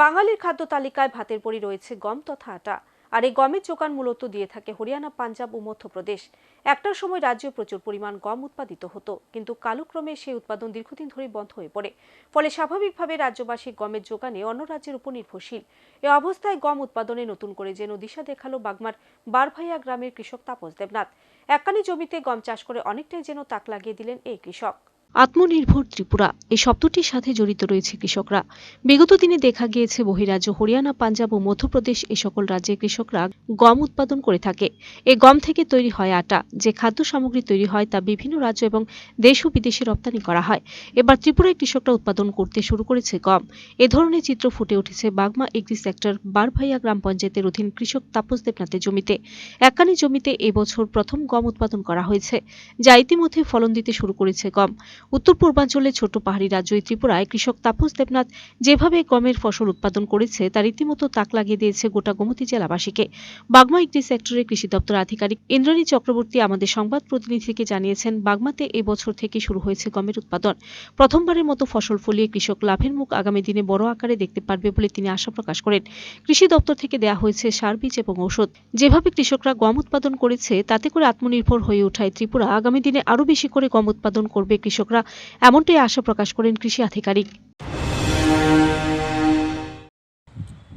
বাঙালির খাদ্য তালিকায় ভাতের পরই রয়েছে গম তথা আটা। আর এই গমের যোগান মূলত দিয়ে থাকে হরিয়ানা, পাঞ্জাব ও মধ্যপ্রদেশ। একটার সময় রাজ্যে প্রচুর পরিমাণ গম উৎপাদিত হতো, কিন্তু কালক্রমে সেই উৎপাদন দীর্ঘদিন ধরে বন্ধ হয়ে পড়ে। ফলে স্বাভাবিকভাবে রাজ্যবাসী গমের যোগানে অন্য রাজ্যের উপর নির্ভরশীল। এ অবস্থায় গম উৎপাদনে নতুন করে যেন দিশা দেখাল বাগমার বারভাইয়া গ্রামের কৃষক তাপস দেবনাথ। এককানি জমিতে গম চাষ করে অনেকটাই যেন তাক লাগিয়ে দিলেন এই কৃষক। আত্মনির্ভর ত্রিপুরা। এই শব্দটির সাথে জড়িত রয়েছে কৃষকরা। বিগত দিনে দেখা গিয়েছে বহিরাজ্য হরিয়ানা, পাঞ্জাব ও মধ্যপ্রদেশ এই সকল রাজ্যের কৃষকরা গম উৎপাদন করে থাকে। এই গম থেকে তৈরি হয় আটা। যে খাদ্য সামগ্রী তৈরি হয় তা বিভিন্ন রাজ্য এবং দেশ ও বিদেশে রপ্তানি করা হয়। এবার ত্রিপুরায় কৃষকরা উৎপাদন করতে শুরু করেছে গম। এ ধরনের চিত্র ফুটে উঠেছে বাগমা এগ্রি সেক্টর বারভাইয়া গ্রাম পঞ্চায়েতের অধীন কৃষক তাপস দেবনাথের জমিতে। এককানি জমিতে এবছর প্রথম গম উৎপাদন করা হয়েছে, যা ইতিমধ্যে ফলন দিতে শুরু করেছে গম। উত্তর পূর্বাঞ্চলের ছোট পাহাড়ি রাজ্য এই ত্রিপুরায় কৃষক তাপস দেবনাথ যেভাবে গমের ফসল উৎপাদন করেছে, তার রীতিমতো তাক লাগিয়ে দিয়েছে গোটা গোমতী জেলাবাসীকে। বাগমা একটি সেক্টরের কৃষি দপ্তর আধিকারিক ইন্দ্রাণী চক্রবর্তী আমাদের সংবাদ প্রতিনিধিকে জানিয়েছেন, বাগমাতে এই বছর থেকে শুরু হয়েছে গমের উৎপাদন। প্রথমবারের মতো ফসল ফলিয়ে কৃষক লাভের মুখ আগামী দিনে বড় আকারে দেখতে পারবে বলে তিনি আশা প্রকাশ করেন। কৃষি দপ্তর থেকে দেয়া হয়েছে সার বীজ এবং ঔষধ। যেভাবে কৃষকরা গম উৎপাদন করেছে, তাতে করে আত্মনির্ভর হয়ে ওঠায় ত্রিপুরা। আগামী দিনে আরও বেশি করে গম উৎপাদন করবে কৃষকরা এমনটাই আশা প্রকাশ করেন কৃষি আধিকারিক।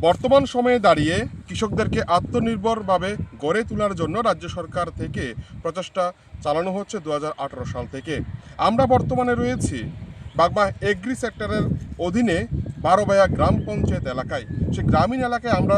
বর্তমান সময়ে দাঁড়িয়ে কৃষকদেরকে আত্মনির্ভরভাবে গড়ে তোলার জন্য রাজ্য সরকার থেকে প্রচেষ্টা চালানো হচ্ছে দু হাজার আঠারো সাল থেকে। আমরা বর্তমানে রয়েছি বাগমা এগ্রি সেক্টরের অধীনে বারোবায়া গ্রাম পঞ্চায়েত এলাকায়। সে গ্রামীণ এলাকায় আমরা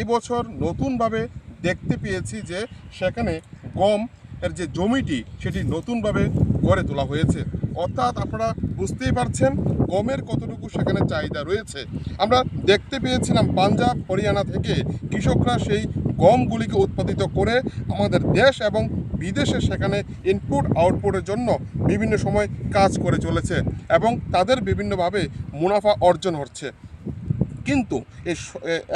এবছর নতুনভাবে দেখতে পেয়েছি যে সেখানে গম এর যে জমিটি, সেটি নতুনভাবে গড়ে তোলা হয়েছে। অর্থাৎ আপনারা বুঝতেই পারছেন গমের কতটুকু সেখানে চাহিদা রয়েছে। আমরা দেখতে পেয়েছিলাম পাঞ্জাব, হরিয়ানা থেকে কৃষকরা সেই গমগুলিকে উৎপাদিত করে আমাদের দেশ এবং বিদেশে সেখানে ইনপুট আউটপুটের জন্য বিভিন্ন সময় কাজ করে চলেছে এবং তাদের বিভিন্নভাবে মুনাফা অর্জন হচ্ছে। কিন্তু এই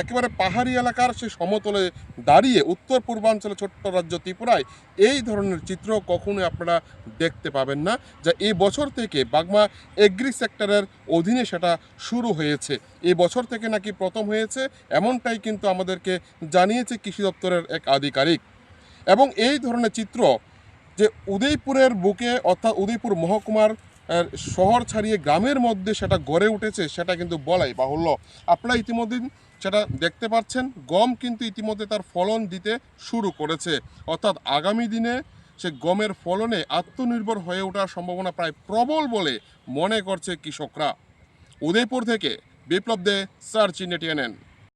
একেবারে পাহাড়ি এলাকার সেই সমতলে দাঁড়িয়ে উত্তর পূর্বাঞ্চলে ছোট্ট রাজ্য ত্রিপুরায় এই ধরনের চিত্র কখনোই আপনারা দেখতে পাবেন না। যা এই বছর থেকে বাগমা এগ্রি সেক্টরের অধীনে সেটা শুরু হয়েছে। এই বছর থেকে নাকি প্রথম হয়েছে, এমনটাই কিন্তু আমাদেরকে জানিয়েছে কৃষি দপ্তরের এক আধিকারিক। এবং এই ধরনের চিত্র যে উদয়পুরের বুকে অর্থাৎ উদয়পুর মহকুমার শহর ছাড়িয়ে গ্রামের মধ্যে সেটা গড়ে উঠেছে, সেটা কিন্তু বলাই বাহুল্য। আপনারা ইতিমধ্যে সেটা দেখতে পাচ্ছেন, গম কিন্তু ইতিমধ্যে তার ফলন দিতে শুরু করেছে। অর্থাৎ আগামী দিনে সে গমের ফলনে আত্মনির্ভর হয়ে ওঠার সম্ভাবনা প্রায় প্রবল বলে মনে করছে কৃষকরা। উদয়পুর থেকে বিপ্লব দে, সার্চ ইন্ডিয়া